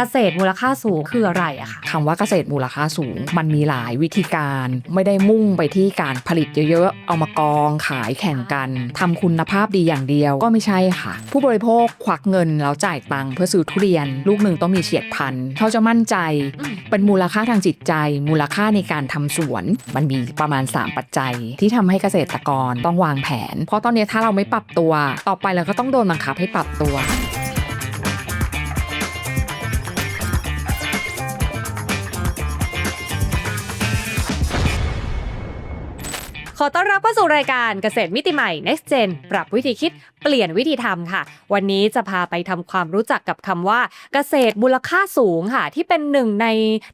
เกษตรมูลค่าสูงคืออะไรอะคะคำว่าเกษตรมูลค่าสูง มันมีหลายวิธีการ ไม่ได้มุ่งไปที่การผลิตเยอะๆ เอามากองขายแข่งกันทำคุณภาพดีอย่างเดียวก็ไม่ใช่ค่ะ ผู้บริโภคควักเงินแล้วจ่ายตังค์เพื่อซื้อทุเรียน ลูกหนึ่งต้องมีเฉียดพันเขาจะมั่นใจ เป็นมูลค่าทางจิตใจ มูลค่าในการทำสวน มันมีประมาณ 3 ปัจจัย ที่ทำให้เกษตรกรต้องวางแผน เพราะตอนนี้ถ้าเราไม่ปรับตัว ต่อไปเราก็ต้องโดนบังคับให้ปรับตัว ขอต้อนรับเข้าสู่รายการเกษตรมิติใหม่ Next Gen ปรับวิธีคิดเปลี่ยนวิธีทำค่ะ วันนี้จะพาไปทำความรู้จักกับคำว่า เกษตรมูลค่าสูงค่ะ ที่เป็นหนึ่งใน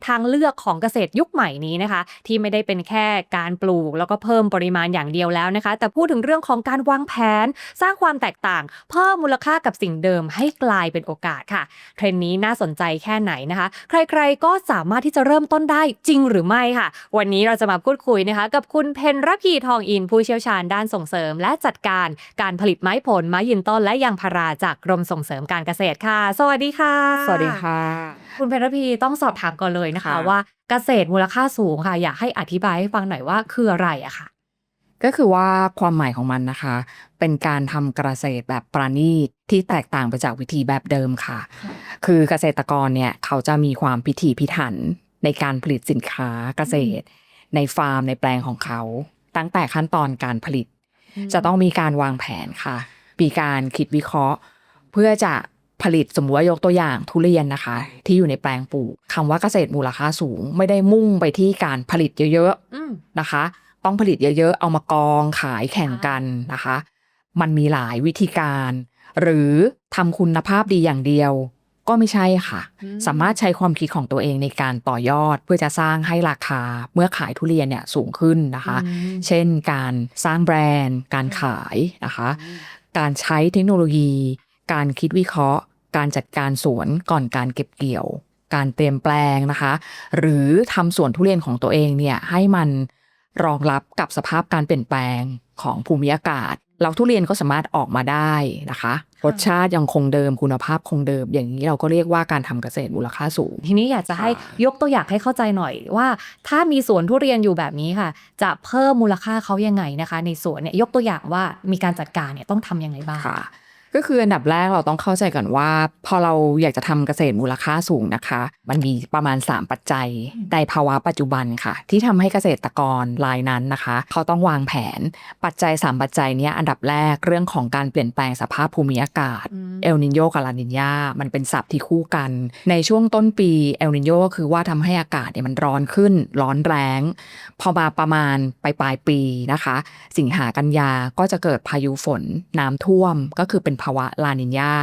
ทางเลือกของเกษตรยุคใหม่นี้นะคะ ที่ไม่ได้เป็นแค่การปลูก แล้วก็เพิ่มปริมาณอย่างเดียวแล้วนะคะ แต่พูดถึงเรื่องของการวางแผน สร้างความแตกต่าง เพิ่มมูลค่ากับสิ่งเดิมให้กลายเป็นโอกาสค่ะเทรนด์นี้น่าสนใจแค่ไหนนะคะ ใครๆก็สามารถที่จะเริ่มต้นได้จริงหรือไม่ค่ะ วันนี้เราจะมาพูดคุยนะคะ กับคุณเพนรพีทองอินผู้เชี่ยวชาญด้านส่งเสริม และจัดการการผลิตไม้ผลไม้ยืนต้นและยางพาราจากกรมส่งเสริมการเกษตรค่ะ สวัสดีค่ะ สวัสดีค่ะ คุณเพนรพีต้องสอบถามก่อนเลยนะคะค่ะว่าเกษตรมูลค่าสูงค่ะ อยากให้อธิบายให้ฟังหน่อยว่าคืออะไรอะค่ะ ก็คือว่าความหมายของมันนะคะ เป็นการทำเกษตรแบบประณีตที่แตกต่างไปจากวิธีแบบเดิมค่ะ คือเกษตรกรเนี่ยเขาจะมีความพิถีพิถันในการผลิตสินค้าเกษตร ในฟาร์มในแปลงของเขา ตั้งแต่ขั้นตอนการผลิต จะต้องมีการวางแผนค่ะ มีการคิดวิเคราะห์ เพื่อจะผลิตสมมติว่ายกตัวอย่างทุเรียนนะคะ ที่อยู่ในแปลงปลูกคำว่าเกษตรมูลค่าสูง ไม่ได้มุ่งไปที่การผลิตเยอะๆอืมนะคะ ต้องผลิตเยอะๆ เอามากองขายแข่งกันนะคะ มันมีหลายวิธีการ หรือทำคุณภาพดีอย่างเดียว ก็ไม่ใช่ค่ะอืมสามารถใช้ความคิดของตัวเองในการต่อยอด เพื่อจะสร้างให้ราคาเมื่อขายทุเรียนเนี่ยสูงขึ้นนะคะอืมเช่นการสร้างแบรนด์ การขายนะคะ การใช้เทคโนโลยี การคิดวิเคราะห์ การจัดการสวนก่อนการเก็บเกี่ยว การเตรียมแปลงนะคะ หรือทำสวนทุเรียนของตัวเองเนี่ยให้มันรองรับกับสภาพการเปลี่ยนแปลงของภูมิอากาศ แล้วทุเรียนก็สามารถออกมาได้นะคะ รสชาติยังคงเดิมคุณภาพคงเดิม อย่างนี้เราก็เรียกว่าการทำเกษตรมูลค่าสูง ทีนี้อยากจะให้ยกตัวอย่างให้เข้าใจหน่อยว่า ถ้ามีสวนทุเรียนอยู่แบบนี้ค่ะ จะเพิ่มมูลค่าเขายังไงนะคะ ในสวนเนี่ยยกตัวอย่างว่ามีการจัดการเนี่ยต้องทำยังไงบ้างค่ะ ก็คืออันดับแรกเราต้องเข้าใจก่อนว่า พอเราอยากจะทำเกษตรมูลค่าสูงนะคะ มันมีประมาณ 3 ปัจจัยในภาวะปัจจุบันค่ะ ที่ทำให้เกษตรกรรายนั้นนะคะ เขาต้องวางแผนปัจจัย 3 ปัจจัยเนี้ยอันดับแรกเรื่องของการเปลี่ยนแปลงสภาพภูมิอากาศอืมเอลนิโยกับลานินยามันเป็นศัพท์ที่คู่กัน ในช่วงต้นปีเอลนิโยก็คือว่าทำให้อากาศเนี่ยมันร้อนขึ้น ร้อนแรงพอมาประมาณปลายปลายๆปีนะคะ สิงหากันยาก็จะเกิดพายุฝนน้ำท่วมก็คือเป็นภาวะลานินยา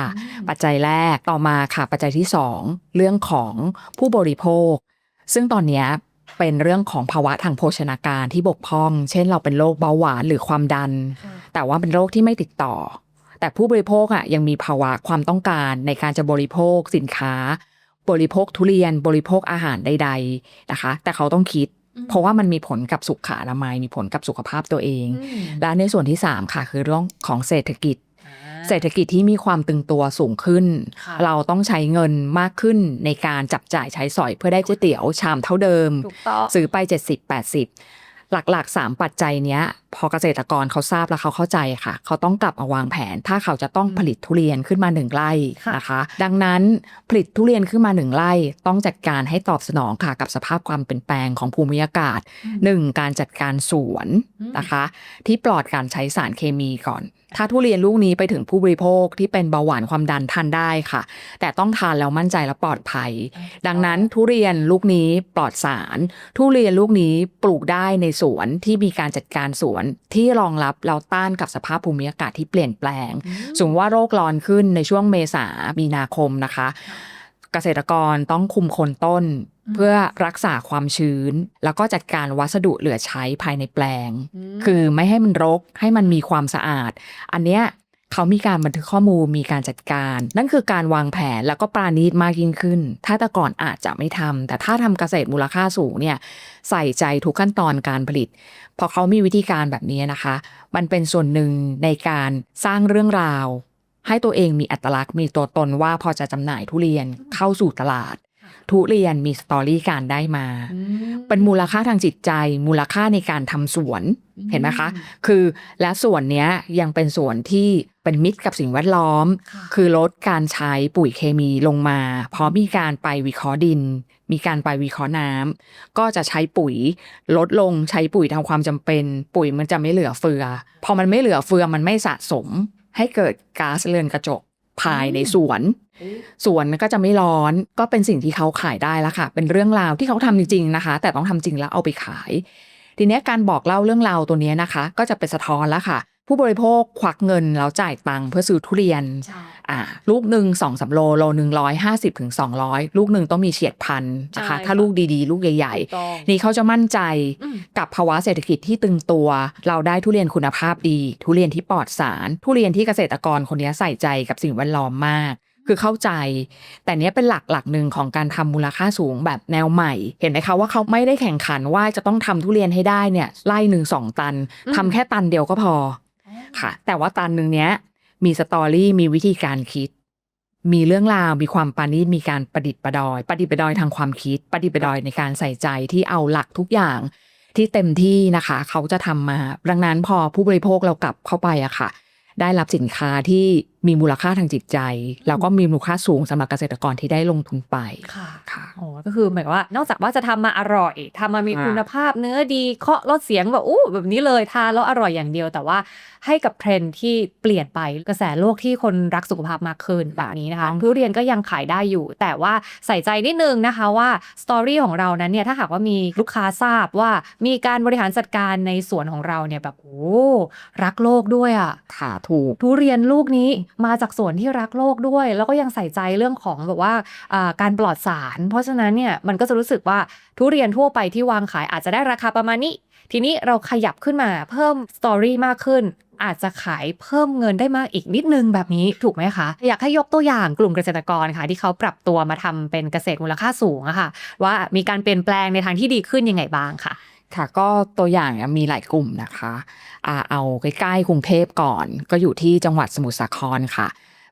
ปัจจัยแรกต่อมาค่ะปัจจัยที่ 2 เรื่องของผู้บริโภค ซึ่งตอนเนี้ยเป็นเรื่องของภาวะทางโภชนาการที่บกพร่อง เช่นเราเป็นโรคเบาหวานหรือความดัน แต่ว่าเป็นโรคที่ไม่ติดต่อ แต่ผู้บริโภคอะยังมีภาวะความต้องการในการจะบริโภคสินค้า บริโภคทุเรียน บริโภคอาหารใด ๆนะคะ แต่เขาต้องคิด เพราะว่ามันมีผลกับสุขอนามัยมีผลกับสุขภาพตัวเองอืมและในส่วนที่ 3 ค่ะ คือเรื่องของเศรษฐกิจอ่า เศรษฐกิจที่มีความตึงตัวสูงขึ้นค่ะเราต้องใช้เงินมากขึ้นในการจับจ่ายใช้สอยเพื่อได้ก๋วยเตี๋ยวชามเท่าเดิมถูกต้องซื้อไป 70 80หลักๆ 3 ปัจจัยเนี้ย พอเกษตรกรเขาทราบแล้วเขาเข้าใจค่ะ เขาต้องกลับมาวางแผน ถ้าเขาจะต้องผลิตทุเรียนขึ้นมาหนึ่งไร่นะคะ ดังนั้นผลิตทุเรียนขึ้นมาหนึ่งไร่ต้องจัดการให้ตอบสนองค่ะกับสภาพความเป็นแปลงของภูมิอากาศหนึ่งการจัดการสวนนะคะ ที่ปลอดการใช้สารเคมีก่อน ถ้าทุเรียนลูกนี้ไปถึงผู้บริโภคที่เป็นเบาหวานความดันทานได้ค่ะ แต่ต้องทานแล้วมั่นใจและปลอดภัย ดังนั้นทุเรียนลูกนี้ปลอดสาร ทุเรียนลูกนี้ปลูกได้ในสวนที่มีการจัดการสวนที่รองรับแล้วต้านกับสภาพภูมิอากาศที่เปลี่ยนแปลง สมมติว่าโรคร้อนขึ้นในช่วงเมษามีนาคมนะคะ เกษตรกรต้องคุมโคนต้น เพื่อรักษาความชื้น แล้วก็จัดการวัสดุเหลือใช้ภายในแปลง คือไม่ให้มันรกให้มันมีความสะอาด อันเนี้ยเขามีการบันทึกข้อมูลมีการจัดการ นั่นคือการวางแผนแล้วก็ปราณีตมากยิ่งขึ้น ถ้าแต่ก่อนอาจจะไม่ทำแต่ถ้าทำเกษตรมูลค่าสูงเนี่ยใส่ใจทุกขั้นตอนการผลิต พอเขามีวิธีการแบบนี้นะคะ มันเป็นส่วนหนึ่งในการสร้างเรื่องราว ให้ตัวเองมีอัตลักษณ์มีตัวตนว่าพอจะจำหน่ายทุเรียนเข้าสู่ตลาด ทุเรียนมีสตอรี่การได้มา เป็นมูลค่าทางจิตใจ มูลค่าในการทำสวนเห็นไหมคะ คือและส่วนเนี้ยยังเป็นส่วนที่เป็นมิตรกับสิ่งแวดล้อมค่ะคือลดการใช้ปุ๋ยเคมีลงมา เพราะมีการไปวิเคราะห์ดิน มีการไปวิเคราะห์น้ำก็จะใช้ปุ๋ยลดลงใช้ปุ๋ยทำความจำเป็น ปุ๋ยมันจะไม่เหลือเฟือ พอมันไม่เหลือเฟือมันไม่สะสมให้เกิดก๊าซเรือนกระจกภายในสวน สวนก็จะไม่ร้อนก็เป็นสิ่งที่เขาขายได้แล้วค่ะ เป็นเรื่องราวที่เขาทำจริงๆนะคะ แต่ต้องทำจริงแล้วเอาไปขาย ทีเนี้ยการบอกเล่าเรื่องราวตัวเนี้ยนะคะ ก็จะเป็นสะท้อนแล้วค่ะ ผู้บริโภคควักเงินแล้วจ่ายตังค์เพื่อซื้อทุเรียนใช่อ่าลูกหนึ่งสองสามโลโลหนึ่งร้อยห้าสิบถึงสองร้อยลูกหนึ่งต้องมีเฉียดพันนะคะ ถ้าลูกดีๆ ลูกใหญ่ต้องๆนี่เขาจะมั่นใจอืมกับภาวะเศรษฐกิจที่ตึงตัว เราได้ทุเรียนคุณภาพดี ทุเรียนที่ปลอดสาร ทุเรียนที่เกษตรกรคนนี้ใส่ใจกับสิ่งแวดล้อมมาก คือเข้าใจ แต่เนี้ยเป็นหลักหลักหนึ่งของการทำมูลค่าสูงแบบแนวใหม่ เห็นไหมคะว่าเขาไม่ได้แข่งขันว่าจะต้องทำทุเรียนให้ได้เนี่ยไล่หนึ่งสองตันอืมทำแค่ตันเดียวก็พอค่ะ แต่ว่าตันหนึ่งเนี้ยมีสตอรี่มีวิธีการคิด มีเรื่องราวมีความปานีตมีการประดิษฐ์ประดอย ประดิษฐ์ประดอยทางความคิด ประดิษฐ์ประดอยในการใส่ใจที่เอาหลักทุกอย่างที่เต็มที่นะคะ เขาจะทำมาดังนั้นพอผู้บริโภคเรากลับเข้าไปอะค่ะ ได้รับสินค้าที่ มีมูลค่าทางจิตใจ แล้วก็มีมูลค่าสูงสำหรับเกษตรกรที่ได้ลงทุนไปค่ะค่ะโอ้ก็คือหมายความว่า นอกจากว่าจะทำมาอร่อยทำมามีอ่าคุณภาพเนื้อดีเคาะลดเสียงแบบอู้แบบนี้เลยทานแล้วอร่อยอย่างเดียว แต่ว่าให้กับเทรนด์ที่เปลี่ยนไปกระแสโลกที่คนรักสุขภาพมากขึ้นแบบนี้นะคะทุเรียนก็ยังขายได้อยู่ แต่ว่าใส่ใจนิดนึงนะคะว่าสตอรี่ของเรานั้นเนี่ยถ้าหากว่ามีลูกค้าทราบว่ามีการบริหารจัดการในสวนของเราเนี่ยแบบโอ้รักโลกด้วยอะค่ะถูกทุเรียนลูกนี้มาจากสวนที่รักโลกด้วย แล้วก็ยังใส่ใจเรื่องของแบบว่าอ่าการปลอดสาร เพราะฉะนั้นเนี่ยมันก็จะรู้สึกว่าทุเรียนทั่วไปที่วางขายอาจจะได้ราคาประมาณนี้ ทีนี้เราขยับขึ้นมาเพิ่มสตอรี่มากขึ้นอาจจะขายเพิ่มเงินได้มากอีกนิดนึงแบบนี้ถูกไหมคะ อยากให้ยกตัวอย่างกลุ่มเกษตรกรค่ะ ที่เขาปรับตัวมาทำเป็นเกษตรมูลค่าสูงอะค่ะ ว่ามีการเปลี่ยนแปลงในทางที่ดีขึ้นยังไงบ้างค่ะ ค่ะก็ตัวอย่างเนี่ยมีหลายกลุ่มนะคะอ่าเอาใกล้ๆกรุงเทพก่อน ก็อยู่ที่จังหวัดสมุทรสาครค่ะ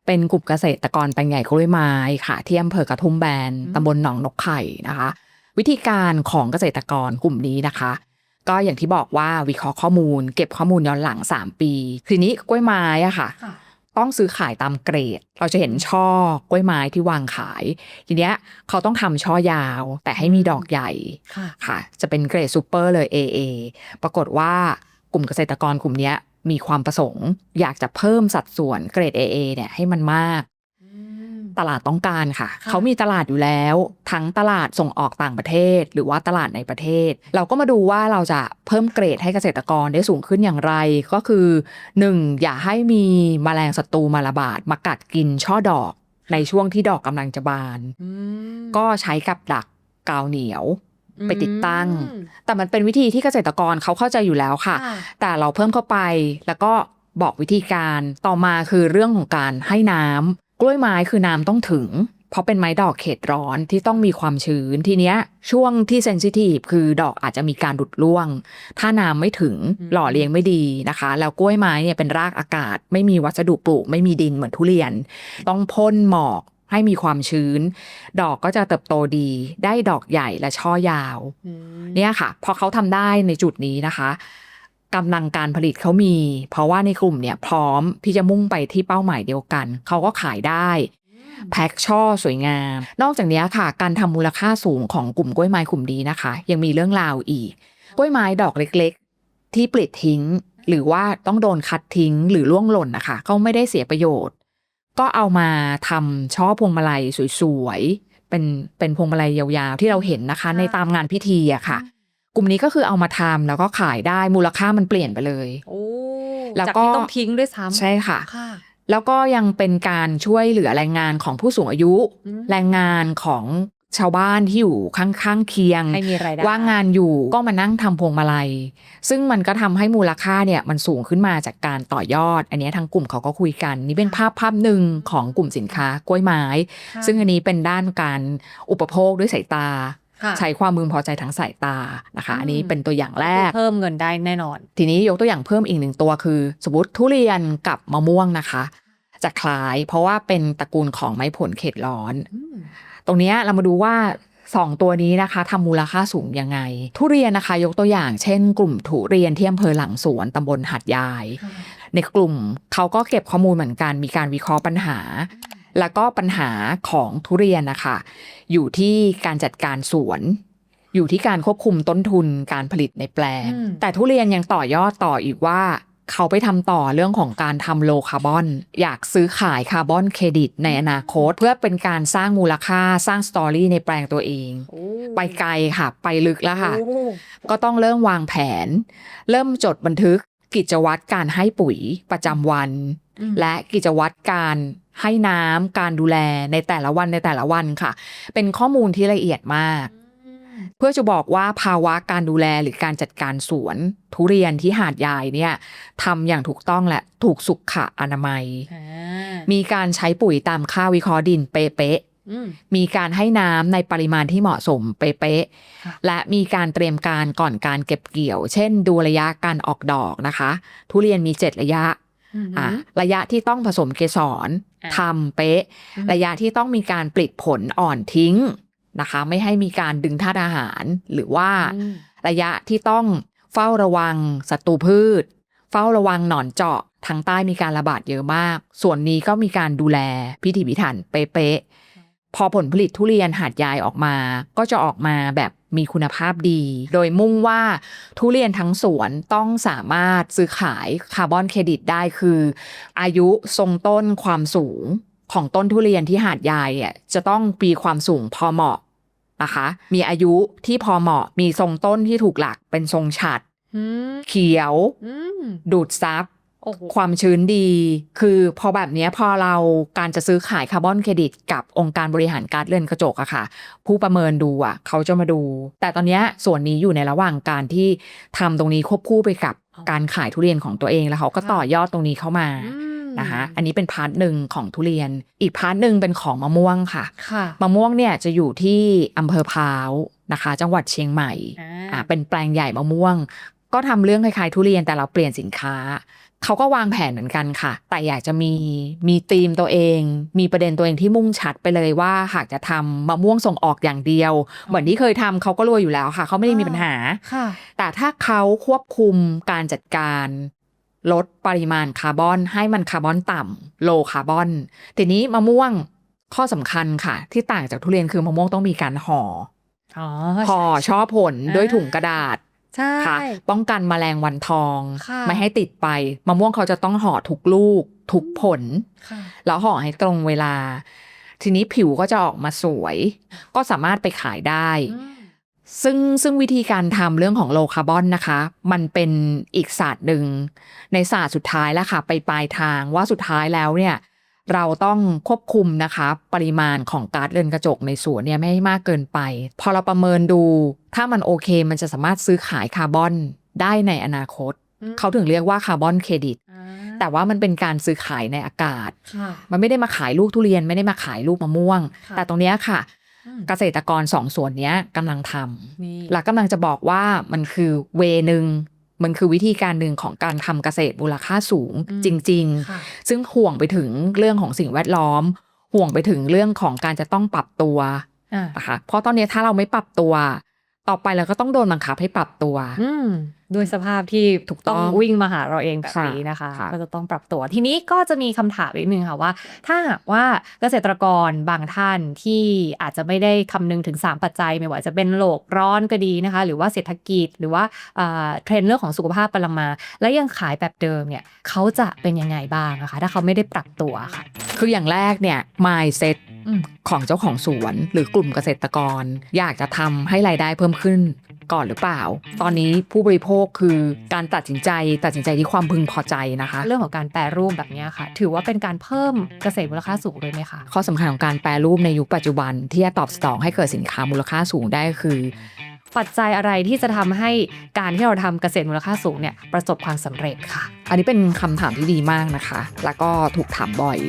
เป็นกลุ่มเกษตรกรแปลงใหญ่กล้วยไม้ค่ะ ที่อำเภอกระทุ่มแบนอืมตำบลหนองนกไข่นะคะ วิธีการของเกษตรกรกลุ่มนี้นะคะ ก็อย่างที่บอกว่าวิเคราะห์ข้อมูล เก็บข้อมูลย้อนหลัง 3 ปี ทีนี้กล้วยไม้อะค่ะ ต้องซื้อขายตามเกรด เราจะเห็นช่อกล้วยไม้ที่วางขาย ทีเนี้ยเขาต้องทำช่อยาว แต่ให้มีดอกใหญ่ค่ะค่ะ จะเป็นเกรดซูเปอร์เลย AA ปรากฏว่ากลุ่มเกษตรกรกลุ่มเนี้ยมีความประสงค์ อยากจะเพิ่มสัดส่วนเกรด AA เนี่ยให้มันมาก ตลาดต้องการค่ะค่ะ เขามีตลาดอยู่แล้ว ทั้งตลาดส่งออกต่างประเทศ หรือว่าตลาดในประเทศ เราก็มาดูว่าเราจะเพิ่มเกรดให้เกษตรกรได้สูงขึ้นอย่างไร ก็คือหนึ่งอย่าให้มีแมลงศัตรูมาระบาดมากัดกินช่อดอกในช่วงที่ดอกกำลังจะบาน ก็ใช้กับดักกาวเหนียวไปติดตั้ง แต่มันเป็นวิธีที่เกษตรกรเขาเข้าใจอยู่แล้วค่ะ แต่เราเพิ่มเข้าไปแล้วก็บอกวิธีการต่อมาคือเรื่องของการให้น้ำ กล้วยไม้คือน้ำต้องถึง เพราะเป็นไม้ดอกเขตร้อนที่ต้องมีความชื้นทีเนี้ย ช่วงที่เซนซิทีฟคือดอกอาจจะมีการดุดร่วง ถ้าน้ำไม่ถึงอืมหล่อเลี้ยงไม่ดีนะคะ แล้วกล้วยไม้เนี่ยเป็นรากอากาศ ไม่มีวัสดุปลูก ไม่มีดินเหมือนทุเรียน ต้องพ่นหมอกให้มีความชื้น ดอกก็จะเติบโตดี ได้ดอกใหญ่และช่อยาว เนี่ยค่ะ พอเขาทำได้ในจุดนี้นะคะ กำลังการผลิตเขามี เพราะว่าในกลุ่มเนี่ยพร้อมที่จะมุ่งไปที่เป้าหมายเดียวกัน เขาก็ขายได้แพ็คช่อสวยงาม นอกจากนี้ค่ะ การทำมูลค่าสูงของกลุ่มกล้วยไม้กลุ่มนี้นะคะ ยังมีเรื่องราวอีก กล้วยไม้ดอกเล็กๆ ที่ปลิดทิ้ง หรือว่าต้องโดนคัดทิ้งหรือล่วงหล่นนะคะก็ไม่ได้เสียประโยชน์ ก็เอามาทำช่อพวงมาลัยสวยๆเป็นเป็นพวงมาลัยยาวๆ ที่เราเห็นนะคะ ในตามงานพิธีอะค่ะ กลุ่มนี้ก็คือเอามาทำแล้วก็ขายได้มูลค่ามันเปลี่ยนไปเลยโอ้แล้วจากก็ที่ต้องทิ้งด้วยซ้ำใช่ค่ะค่ะแล้วก็ยังเป็นการช่วยเหลือแรงงานของผู้สูงอายุอืมแรงงานของชาวบ้านที่อยู่ข้างๆเคียงให้มีรายได้ว่างงานอยู่ก็มานั่งทำพวงมาลัย ซึ่งมันก็ทำให้มูลค่าเนี่ยมันสูงขึ้นมาจากการต่อยอด อันเนี้ยทางกลุ่มเขาก็คุยกัน นี่เป็นภาพภาพหนึ่งของกลุ่มสินค้ากล้วยไม้ค่ะซึ่งอันนี้เป็นด้านการอุปโภคด้วยสายตาค่ะ ใช้ความมึงพอใจทางสายตานะคะอืมอันนี้เป็นตัวอย่างแรกเพิ่มเงินได้แน่นอน ทีนี้ยกตัวอย่างเพิ่มอีกหนึ่งตัวคือ สมมติทุเรียนกับมะม่วงนะคะ จะคล้ายเพราะว่าเป็นตระกูลของไม้ผลเขตร้อน ตรงเนี้ยเรามาดูว่าสองตัวนี้นะคะทำมูลค่าสูงยังไง ทุเรียนนะคะยกตัวอย่างเช่น กลุ่มทุเรียนที่อำเภอหลังสวนตำบลหัดยาย ในกลุ่มเขาก็เก็บข้อมูลเหมือนกัน มีการวิเคราะห์ปัญหา แล้วก็ปัญหาของทุเรียนนะคะอยู่ที่การจัดการสวนอยู่ที่การควบคุมต้นทุนการผลิตในแปลงอืมแต่ทุเรียนยังต่อยอดต่ออีกว่า เขาไปทำต่อเรื่องของการทำโลคาร์บอน อยากซื้อขายคาร์บอนเครดิตในอนาคต เพื่อเป็นการสร้างมูลค่าสร้างสตอรี่ในแปลงตัวเอง ไปไกลค่ะ ไปลึกแล้วค่ะ ก็ต้องเริ่มวางแผน เริ่มจดบันทึกกิจวัตรการให้ปุ๋ยประจำวันอืมและกิจวัตรการ ให้น้ำการดูแลในแต่ละวันในแต่ละวันค่ะ เป็นข้อมูลที่ละเอียดมาก เพื่อจะบอกว่าภาวะการดูแลหรือการจัดการสวนทุเรียนที่หาดใหญ่เนี่ยทำอย่างถูกต้องและถูกสุขอนามัยอ่ามีการใช้ปุ๋ยตามค่าวิเคราะห์ดินเป๊ะๆอืมมีการให้น้ำในปริมาณที่เหมาะสมเป๊ะค่ะๆและมีการเตรียมการก่อนการเก็บเกี่ยว เช่น ดูระยะการออกดอกนะคะ ทุเรียนมี 7 ระยะ อะระยะที่ต้องผสมเกสรอะทำเป๊ะอืมระยะที่ต้องมีการปลิดผลอ่อนทิ้งนะคะ ไม่ให้มีการดึงธาตุอาหาร หรือว่าอืมระยะที่ต้องเฝ้าระวังศัตรูพืช เฝ้าระวังหนอนเจาะทางใต้มีการระบาดเยอะมาก ส่วนนี้ก็มีการดูแลพิถีพิถันเป๊ะๆพอผลผลิตทุเรียนหาดยายออกมา ก็จะออกมาแบบ มีคุณภาพดี โดยมุ่งว่าทุเรียนทั้งสวนต้องสามารถซื้อขายคาร์บอนเครดิตได้คือ อายุทรงต้นความสูงของต้นทุเรียนที่หาดยายอะจะต้องปีความสูงพอเหมาะนะคะมีอายุที่พอเหมาะมีทรงต้นที่ถูกหลักเป็นทรงฉัดอืมเขียวอืมดูดซับโอ้โห ความชื้นดี คือพอแบบเนี้ยพอเราการจะซื้อขายคาร์บอนเครดิต กับองค์การบริหารการเรือนกระจกอะค่ะ ผู้ประเมินดูอะเขาจะมาดู แต่ตอนเนี้ยส่วนนี้อยู่ในระหว่างการที่ทำตรงนี้ควบคู่ไปกับการขายทุเรียนของตัวเองแล้วเขาก็ต่อยอดตรงนี้เข้ามาอืมนะคะอันนี้เป็นพาร์ทหนึ่งของทุเรียน อีกพาร์ทหนึ่งเป็นของมะม่วงค่ะค่ะมะม่วงเนี่ยจะอยู่ที่อำเภอพร้าวนะคะ จังหวัดเชียงใหม่อ่าอ่าเป็นแปลงใหญ่มะม่วง ก็ทำเรื่องคล้ายๆทุเรียนแต่เราเปลี่ยนสินค้า เขาก็วางแผนเหมือนกันค่ะ แต่อยากจะมีมีธีมตัวเอง มีประเด็นตัวเองที่มุ่งชัดไปเลยว่า หากจะทำมะม่วงส่งออกอย่างเดียว เหมือนที่เคยทำเขาก็รวยอยู่แล้วค่ะ เขาไม่ได้มีปัญหาค่ะ แต่ถ้าเขาควบคุมการจัดการลดปริมาณคาร์บอนให้มันคาร์บอนต่ำโลคาร์บอน ทีนี้มะม่วงข้อสำคัญค่ะ ที่ต่างจากทุเรียนคือมะม่วงต้องมีการห่ออ๋อห่อช่อผลอ่าด้วยถุงกระดาษ ใช่ค่ะป้องกันแมลงวันทองค่ะไม่ให้ติดไปมะม่วงเขาจะต้องห่อทุกลูก ทุกผลค่ะแล้วห่อให้ตรงเวลา ทีนี้ผิวก็จะออกมาสวย ก็สามารถไปขายได้อืมซึ่งซึ่งวิธีการทำเรื่องของโลคาร์บอนนะคะ มันเป็นอีกศาสตร์หนึ่งในศาสตร์สุดท้ายแล้วค่ะ ไปปลายทางว่าสุดท้ายแล้วเนี่ย เราต้องควบคุมนะคะปริมาณของก๊าซเรือนกระจกในสวนเนี่ยไม่ให้มากเกินไป พอเราประเมินดู ถ้ามันโอเคมันจะสามารถซื้อขายคาร์บอนได้ในอนาคตอืมเขาถึงเรียกว่าคาร์บอนเครดิตอ่าแต่ว่ามันเป็นการซื้อขายในอากาศค่ะมันไม่ได้มาขายลูกทุเรียนไม่ได้มาขายลูกมะม่วงค่ะแต่ตรงเนี้ยค่ะอืมเกษตรกรสองส่วนเนี้ยกำลังทำนี่หลักกำลังจะบอกว่ามันคือเวหนึ่ง มันคือวิธีการหนึ่งของการทำเกษตรมูลค่าสูงอืมจริงค่ะๆซึ่งห่วงไปถึงเรื่องของสิ่งแวดล้อม ห่วงไปถึงเรื่องของการจะต้องปรับตัวอ่านะคะเพราะตอนนี้ถ้าเราไม่ปรับตัว ต่อไปเราก็ต้องโดนบังคับให้ปรับตัวอืมด้วยสภาพที่ถูกต้องต้องวิ่งมาหาเราเองแบบค่ะนี้นะคะค่ะก็จะต้องปรับตัวทีนี้ก็จะมีคำถามอีกหนึ่งค่ะว่า ถ้าหากว่าเกษตรกรบางท่านที่อาจจะไม่ได้คำนึงถึง 3 ปัจจัย ไม่ว่าจะเป็นโลกร้อนก็ดีนะคะ หรือว่าเศรษฐกิจหรือว่าอ่าเทรนด์เรื่องของสุขภาพกำลังมา และยังขายแบบเดิมเนี่ยเขาจะเป็นยังไงบ้างนะคะ ถ้าเขาไม่ได้ปรับตัวค่ะ คืออย่างแรกเนี่ย mindset อืม ของเจ้าของสวนหรือกลุ่มเกษตรกร อยากจะทำให้รายได้เพิ่มขึ้นก่อนหรือเปล่า ตอนนี้ผู้บริโภคคือการตัดสินใจตัดสินใจที่ความพึงพอใจนะคะ เรื่องของการแปรรูปแบบเนี้ยค่ะ ถือว่าเป็นการเพิ่มเกษตรมูลค่าสูงเลยไหมคะ ข้อสำคัญของการแปรรูปในยุคปัจจุบัน ที่จะตอบสนองให้เกิดสินค้ามูลค่าสูงได้คือ ปัจจัยอะไรที่จะทำให้การที่เราทำเกษตรมูลค่าสูงเนี่ยประสบความสำเร็จค่ะ อันนี้เป็นคำถามที่ดีมากนะคะ แล้วก็ถูกถามบ่อย